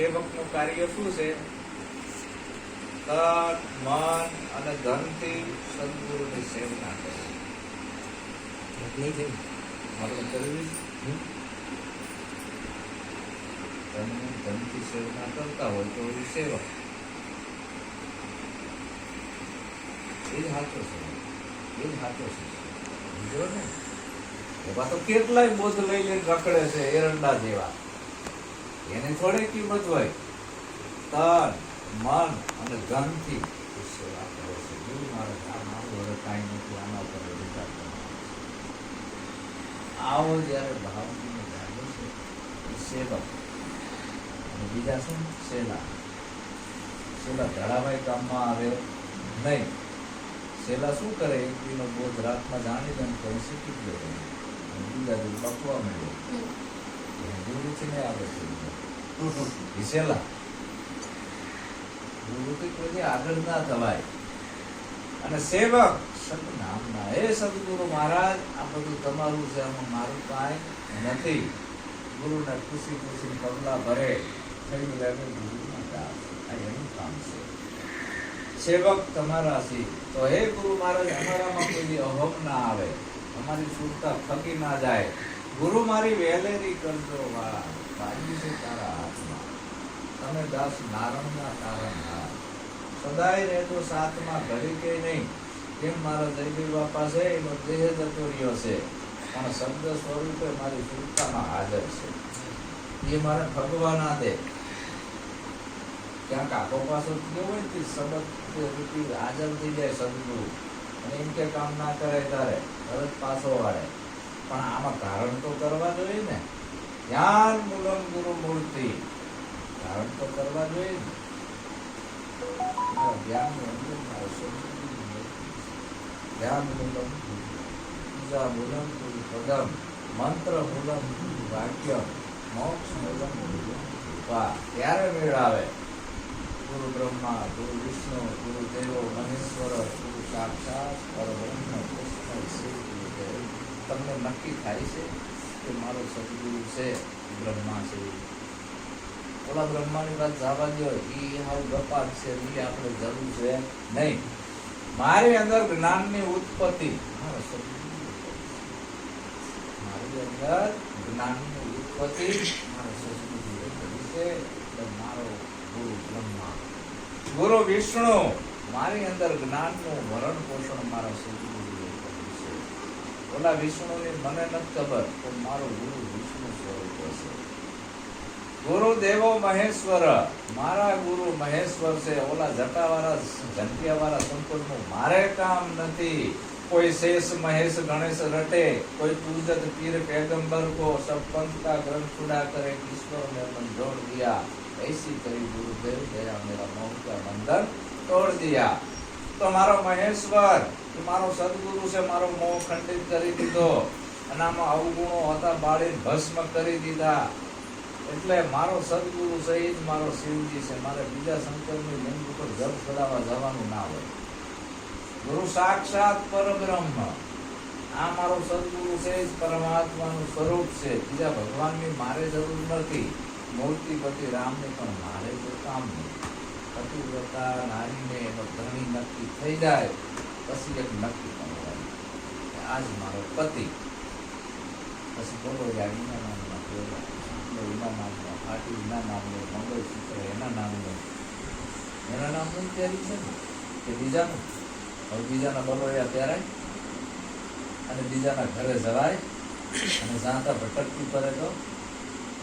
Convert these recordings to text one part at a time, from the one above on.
સેવકનું કાર્ય શું છે? તન મન અને ધનથી સદગુરુની સેવના કરે. ધનથી સેવના કરતા હોય તો એ સેવક. એ જ સાચો છે. એ જ સાચો છે. સમજો ને? એવા તો કેટલાય બોધ લઈ લઈને રખડે છે એરંડા જેવા. એની થોડી કિંમત હોય. તન મન અને ધનથી એ સેવા કરે છે. ગુરુ મહારાજ આ મારું હવે કાંઈ નથી આના પર વિચાર કરવાનો છે. આવો જ્યારે ભાવને જાગે છે એ સેવક અને બીજા છે ને સેલા. સેલા ધડાભાઈ કામમાં આવે નહીં. સેલા શું કરે? એકવીનો બોધ રાતમાં જાણી દે તો એ શીખી જ લે અને બીજા દિવસ બકવા મળ્યો ગુરુથી નહીં આવે છે. એ સેલા ગુરુથી કોઈની આગળ ના થવાય. અને સેવક સદનામના નામના હે સદગુરુ મહારાજ, આ બધું તમારું છે, આમાં મારું કાંઈ નથી. ગુરુને ખુશી ખુશી પગલા ભરે. થઈ લાગે ગુરુના કામ છે. સેવક તમારા છે. તો હે ગુરુ મહારાજ, અમારામાં કોઈ અહમ ના આવે. અમારી સુરતા થકી ના જાય. ગુરુ મારી વહેલેરી કરજો વાળા બાજી છે તારા હાથમાં. તમે દાસ નારણના તારણના સદાય રહેતો સાથમાં ઘડી કે નહીં? કેમ મારા જયદેવ બાપા છે? એનો દેહ જતો રહ્યો છે. પણ શબ્દ સ્વરૂપે મારી સુરતામાં હાજર છે. એ મારે ભગવાન ના દે. ક્યાંક આખો પાછો થયો હોય ને શબ્દ રૂપી હાજર થઈ જાય સદગુરુ અને એમ કે કામ ના કરે ત્યારે તરત પાછો વાળે. પણ આમાં કારણ તો કરવા જોઈએ ને. ધ્યાન મૂલમ ગુરુ મૂર્તિ ધારણ તો કરવા જોઈએ ને મારા ધ્યાનનું અંદર મારા સદગુરુની મૂર્તિ છે. ધ્યાન મૂલમ પૂજા મૂલમ ગુરુ પદમ મંત્ર મૂલમ ગુરુ વાક્ય મોક્ષ મૂલમ ગુરુ કૃપા ત્યારે મેળ આવે ગુરુ બ્રહ્મા ગુરુ વિષ્ણુ ગુરુ દેવો મહેશ્વર ગુરુ સાક્ષાત પરબ્રહ્મ કૃષ્ણ શિવ ગુરુ દેવ તમને નક્કી થાય છે કે મારો સદગુરુ છે, બ્રહ્મા છે. ઓલા બ્રહ્માની વાત જવા દો એ હાવ ગપાત છે એ આપણે જરૂર છે. નહીં. મારી અંદર જ્ઞાનની ઉત્પત્તિ. મારો સદગુરુ અંદર જ્ઞાનની ઉત્પત્તિ. મારા સદગુરુએ કરી છે મારો ગુરુ બ્રહ્મા. ગુરુ વિષ્ણુ, મારી અંદર જ્ઞાનનું ભરણ પોષણ મારા છે ઓલા વિષ્ણુની મને નથી ખબર પણ મારો ગુરુ વિષ્ણુ સ્વરૂપ છે ગુરુ દેવો મહેશ્વર મારા ગુરુ મહેશ્વર છે ઓલા જટાવાળા જંટિયાવાળા સંતોષનું મારે કામ નથી કોઈ શેષ મહેશ ગણેશ રટે કોઈ પૂજત પીર पैगंबर को सब पंथ का ग्रंथ छुड़ा करे ईश्वर ने मन जोड़ दिया ऐसी કરી ગુરુદેવ દયા મેરા મોહ का बंधन तोड़ दिया તો મારો મહેશ્વર મારો સદગુરુ છે, મારો મોહ ખંડિત કરી દીધો. અને આમાં અવગુણો હતા, બાળી ભસ્મ કરી દીધા. એટલે મારો સદગુરુ છે, એ જ મારો શિવજી છે. મારે બીજા શંકરની લિંગ ઉપર જપ ચડાવવા જવાનું ના હોય. ગુરુ સાક્ષાત પરબ્રહ્મ. આ મારો સદગુરુ છે જ પરમાત્માનું સ્વરૂપ છે. બીજા ભગવાનની મારે જરૂર નથી. મૂર્તિપતિ રામને પણ મારે કોઈ કામ નહીં. પતિવ્રતા નારીને એનો ધણી નક્કી થઈ જાય. પછી એક નક્કી કે આજ મારો પતિ. પછી બોલો, યાર નામના શુક્લ એના નામનો ફાટી એના નામનો મંગળસૂત્ર એના નામનો. એના નામનું તૈયારી છે ને, કે બીજાનું. હવે બીજાના બલોયા પહેરાય અને બીજાના ઘરે જવાય? અને જાતા ભટકતી પડે તો?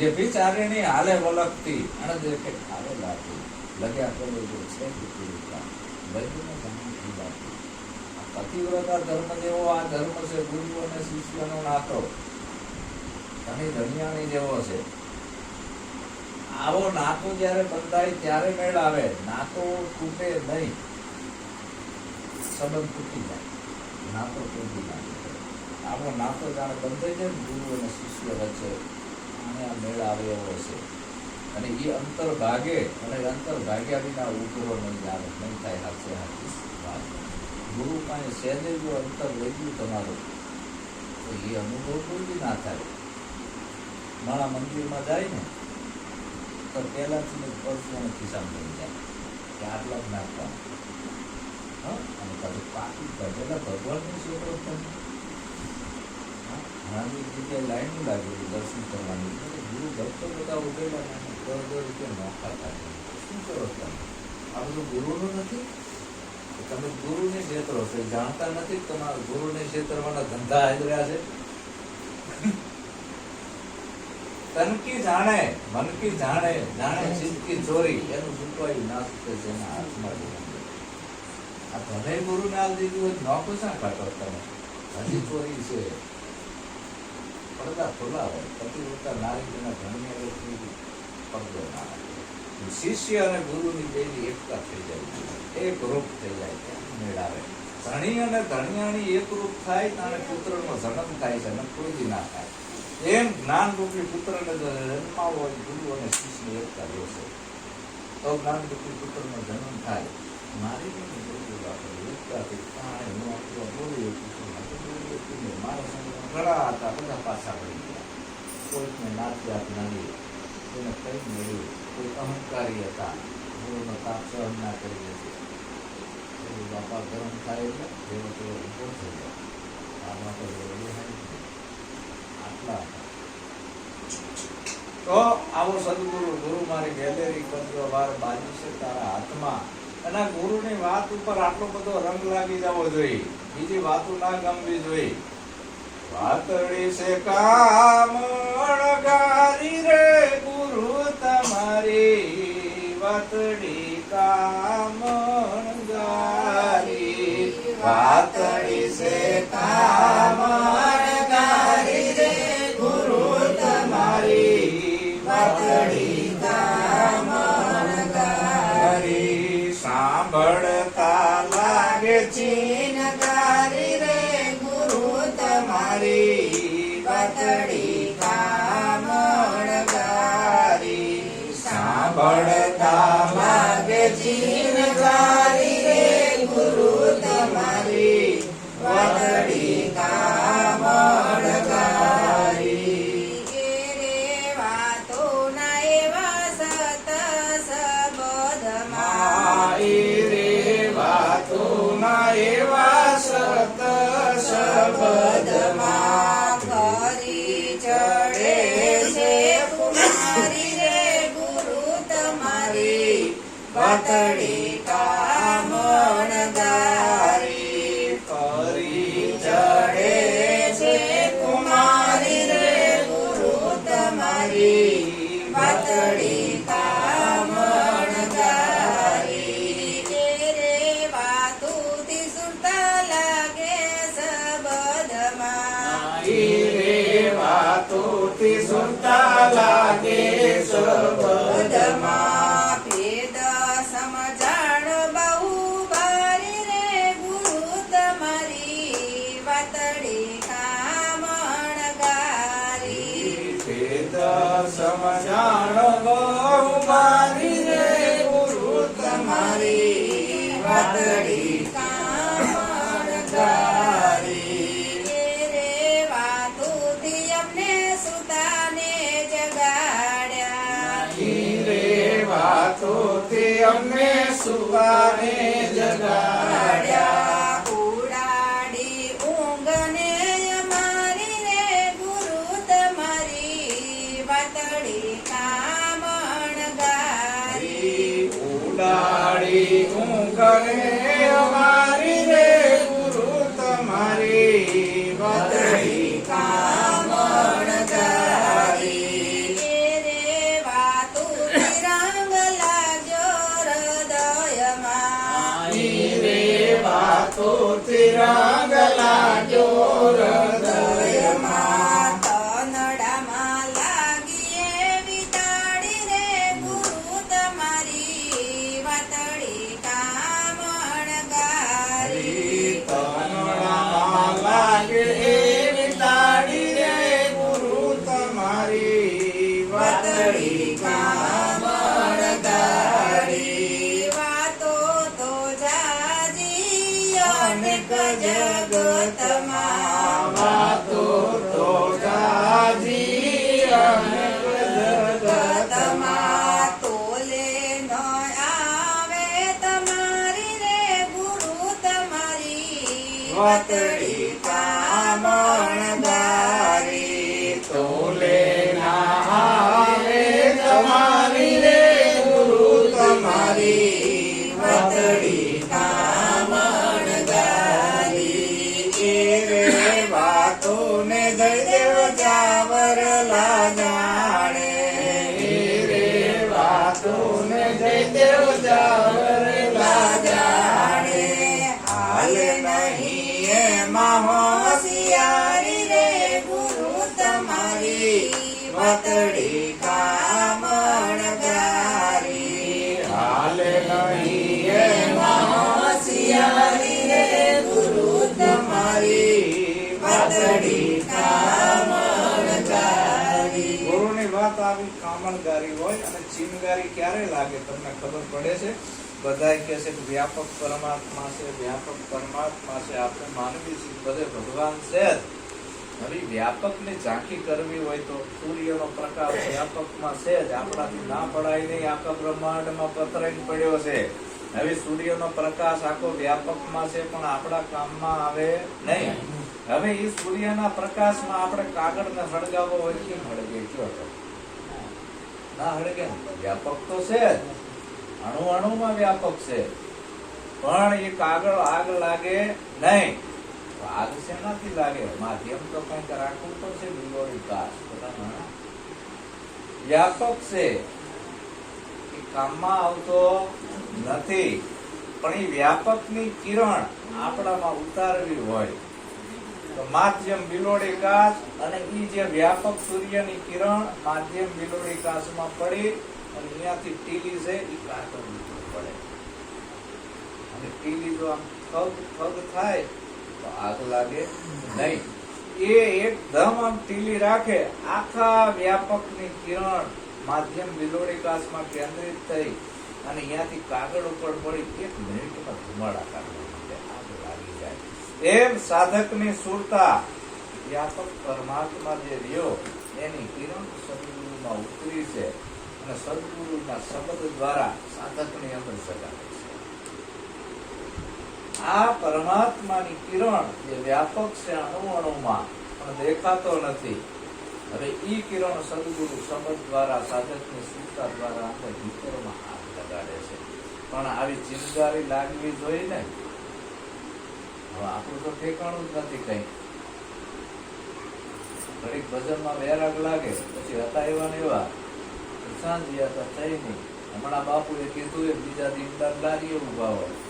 એ બિચારીની હાલે વલકતી અને જે કે હાલે લાગતી લગ્યા કરો છે કે પીડિતા વૈદ્યને જાણ થઈ લાગતી આ પતિવ્રતા ધર્મ જેવો આ ધર્મ છે, ગુરુ અને શિષ્યનો નાતો. ધણી ધનિયાણી જેવો છે. આવો નાતો જ્યારે બંધાય ત્યારે મેળ આવે. નાતો તૂટે નહીં. સંબંધ તૂટી જાય. નાતો તૂટી જાય. આપણો નાતો જાણે બંધાઈ છે ને, ગુરુ અને શિષ્ય વચ્ચે અને આ મેળ આવે એવો છે. અને એ અંતર ભાગે, અને અંતર ભાગ્યા વિના ઉભરો નહીં આવે નહીં થાય, હાથે હાથી. વાત ગુરુ પાસે સહેજે જો અંતર ગયું તમારું તો એ અનુભવ કોઈ બી ના થાય? મારા મંદિરમાં જાય ને તો પહેલાંથી મેં પરસોને ખિસ્સામાં લઈ જાય કે આટલા જ નાખતા હા અને પછી પાકી ભજેલા ભગવાનની સેવા પણ હા, ઘણી જગ્યાએ લાઈન લાગેલી દર્શન કરવાની. ગુરુ ભક્તો બધા ઉભેલા દર દર રીતે નોખા થાય. શું કરો તમે? આ બધું ગુરુનું નથી? તમે ગુરુને છેતરો છો જાણતા નથી તમારા ગુરુને છેતરવાના ધંધા હાજર્યા છે? તનકી જાણે મનકી જાણે જાણે ચિંતકી ચોરી, એનું સુકવાયું ના સુકે છે એના હાથમાં આ ભલે ગુરુને આ દીધું હોય નોકો શા કાઢો તમે હજી ચોરી છે. પડદા ખુલ્લા હોય પતિવ્રતા નારીના ધણી વ્યક્તિ પડદો ના રાખે. શિષ્ય અને ગુરુની બેની એકતા થઈ જાય એક રૂપ થઈ જાય મેળાવે. ધણી અને ધણિયાણી એક રૂપ થાય ત્યારે પુત્રનો જન્મ થાય છે અને કોઈ ના થાય. એમ જ્ઞાન રૂપી પુત્રને જન્માવો હોય, ગુરુ અને શિષ્યની એકતા રહેશે તો જ્ઞાન રૂપી પુત્રનો જન્મ થાય. મારી એકતાથી કાંઈ હું આપણું બોલી શકું. મારા સંગ્રહ ઘણા હતા, બધા પાછા પડી ગયા. કોઈકને નાત જાત નાની એને કંઈ મળ્યું કોઈ અહંકારી હતા ગુરુનો તાપ સહન ના કરી એ બાપા ગરમ થાય એટલે જેવો તેવો ઊભો થઈ જાય. આ માટે વળી હારી ગઈ. આટલા તો આવો સદગુરુ, ગુરુ મારી ગેલેરી કરજો વાર બાજુ છે તારા હાથમાં. અને ગુરુની વાત ઉપર આટલો બધો રંગ લાગી જવો જોઈએ. બીજી વાતો ના ગમવી જોઈએ. વાતડી છે રે ગુરુ તમારી વાતડી કામણગારી વાતડી છે કામણગારી રે ગુરુ તમારી વાતડી તમારી વાતડી કામણગારી રે વાતુથી સુરતા લાગે સબદમાં રે વાતોથી લાગે સમજાણ બહુ મારી રે ગુરુ તમારી વાતડી અમને સુવાને જગાડ્યા. તમારી વાતડી કામણગારી ઉડાડી અમારી વતડી કામણગારી તોલે ના આવે તમારી રે ગુરુ તમારી એ રે વાતોને જયદેવ જાવરલા જાણે રે વાત આવી કામણગારી હોય અને ચીનગારી ક્યારે લાગે તમને ખબર પડે છે બધાય કહે છે કે વ્યાપક પરમાત્મા છે વ્યાપક પરમાત્મા છે આપણે માનવી છીએ બધે ભગવાન છે હવે વ્યાપકની ઝાંખી કરવી હોય તો સૂર્યનો પ્રકાશ વ્યાપકમાં છે જ. આપણાથી ના પડાય નહીં. આખા બ્રહ્માંડમાં પથરાઈને પડ્યો છે. હવે સૂર્યનો પ્રકાશ આખો વ્યાપકમાં છે પણ આપણા કામમાં આવે નહીં. હવે એ સૂર્યના પ્રકાશમાં આપણે કાગળને હળગાવો હોય કેમ હળગે? કયો ના હળગે વ્યાપક તો છે જ. અણુ અણુમાં વ્યાપક છે. પણ એ કાગળ આગ લાગે નહીં. તો શેનાથી લાગે. માધ્યમ તો કંઈક રાખવું પડશે બિલોડી વિકાસ વ્યાપક છે એ કામમાં આવતો નથી, પણ એ વ્યાપકની કિરણ આપણામાં ઉતારવી હોય. તો માધ્યમ બિલોડી કાચ અને ઈ જે વ્યાપક સૂર્યની કિરણ માધ્યમ બિલોડી કાચમાં પડી અને અહીંયાથી ટીલી છે એ ઉપર પડે. અને ટીલી જો આમ ખગ ખગ થાય તો આગ લાગે. નહીં. એ એકદમ આમ ટીલી રાખે. આખા વ્યાપકની કિરણ માધ્યમ બિલોડી કાચમાં કેન્દ્રિત થઈ અને અહીંયાથી કાગળ ઉપર પડી એક મિનિટમાં ધુમાડા કાઢવા આગ લાગી જાય. એમ સાધકની સુરતા વ્યાપક પરમાત્મા જે રહ્યો, એની કિરણ સદગુરુમાં ઉતરી છે અને સદગુરુના શબ્દ દ્વારા સાધકની અંદર સગાવે આ પરમાત્માની કિરણ જે વ્યાપક છે અણુ અણુમાં પણ દેખાતો નથી. હવે ઈ કિરણ સદગુરુ શબ્દ દ્વારા, સાધકની સુરતા દ્વારા આપણે ભીતરમાં હાથ લગાડે છે. પણ આવી ચિંગારી લાગવી જોઈએ ને? હવે આપણું તો ઠેકાણું જ નથી કઈ. ઘડીક ભજનમાં વેરાગ લાગે, પછી હતા એવા ને એવા. સાંજે હતા, થઈ નહીં. હમણાં બાપુએ કીધું એ બીજા દીકરા લારીએ ઊભા હોય.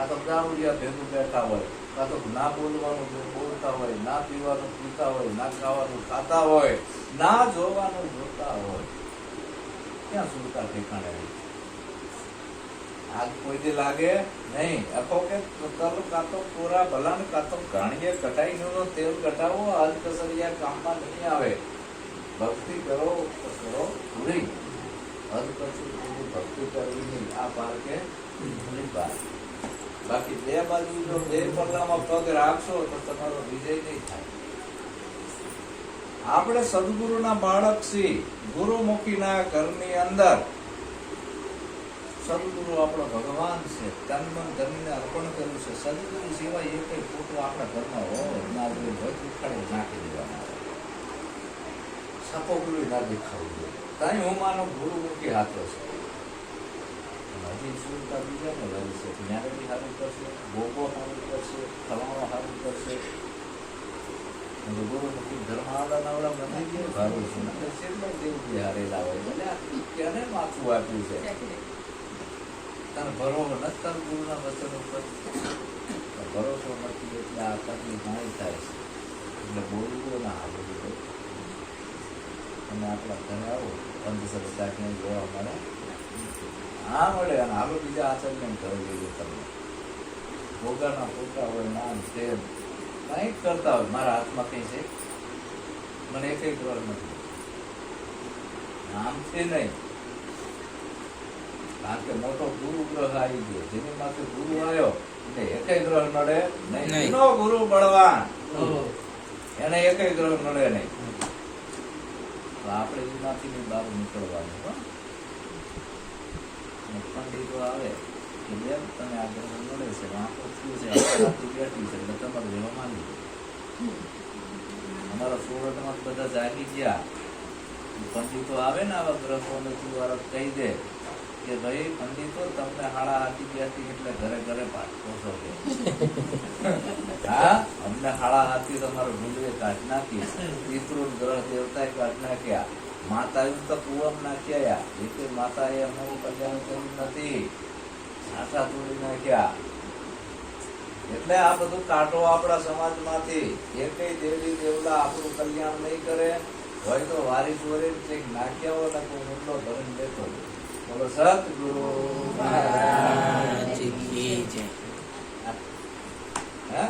કાં તો ગાવડિયા ભેગું બેઠા હોય, કાં તો ના બોલવાનું બોલતા હોય, ના પીવાનું પીતા હોય, ના ખાવાનું ખાતા હોય, ના જોવાનું જોતા હોય, ક્યાં સુરતા ઠેકાણે? આગ કોઈ લાગે નહીં. અખો કે તલ કાં તો પૂરા ભલાન કાં તો ઘાણીએ કટાઈ તેલ કટાવો આજ કસરિયા કામમાં નહીં આવે. ભક્તિ કરો તો કરો પૂરી હદ પછી ભક્તિ કરવી નહીં. આ પાર કે પૂરી પાર. બાકી બે બાજુ જો બે પગલામાં પગ રાખશો તો તમારો વિજય નહીં થાય. આપણે સદગુરુના બાળક છીએ. ગુરુમુખીના ઘરની અંદર. સદગુરુ આપણો ભગવાન છે. તન મન ધનને અર્પણ કર્યું છે. સદગુરુ સિવાય એ કઈ ફોટો આપણા ઘરમાં હોય ના હોય. હોય ઉખાડી નાખી દેવાના સાપો ગુરુ ના દેખાવું જોઈએ. તાઈ હું માનો ગુરુમુખી હાથો છે. હજી સુરતા બીજાને લાગી છે? જ્ઞાનથી સારું કરશે ભોગો સારું કરશે ફલાણો સારું કરશે ગુરુમુખી ધર્માવડા નાવડા ભારું હોય. એટલે આ કેને માથું આપ્યું ભરોસો નથી તાર ગુરુના વચન ઉપર? ભરોસો નથી એટલે આ તકલીફ નહીં થાય છે. એટલે બોલવું ના આ અને આપણા ઘરે આવો, અંધશ્રદ્ધા ક્યાંય જોવા મળે? હા મળે અને આગળ બીજા આચરણ ઘરે જઈએ તમને ભોગાના ફોટા હોય નામ તેમ. કંઈક કરતા હોય. મારા હાથમાં કંઈ છે? મને એક ગ્રહ નથી. નામથી નહીં. કારણ કે મોટો ગુરુ ગ્રહ આવી ગયો. જેની માથે ગુરુ આવ્યો એટલે એકય ગ્રહ નડે નહીં. ગુરુ બળવાન. એને એક ગ્રહ નડે નહીં. તો આપણે એમાંથી બહાર નીકળવાનું પંડિતો આવે કે જેમ તમે આ ઘર મળે છે વાંકો થયું છે રાત્રિ બેઠી છે એટલે તમારે રહેવા માંડી અમારા સુરતમાં બધા જાગી ગયા પંડિતો આવે ને આવા ગ્રહોને વાળા કહી દે કે ભાઈ પંડિતો તમને હાડા હાથી ગયા એટલે ઘરે ઘરે પાઠ પહોંચો હા અમને હાડા હાથી તમારો ઢૂંઢવે કાઢ નાખી પિતૃ ગ્રહ દેવતાએ કાઢ નાખ્યા માતાએ તો પૂવમ નાખ્યા જે માતા માતાએ અમારું કલ્યાણ કર્યું નથી. આશા તોડી નાખ્યા. એટલે આ બધું કાઢો આપણા સમાજમાંથી. કઈ દેવી દેવતા આપણું કલ્યાણ નહીં કરે. હોય તો વારી ચોરી કંઈક નાખ્યા હોય ને કોઈ મોટો ધરણ હોય. બોલો સતગુરુ હે.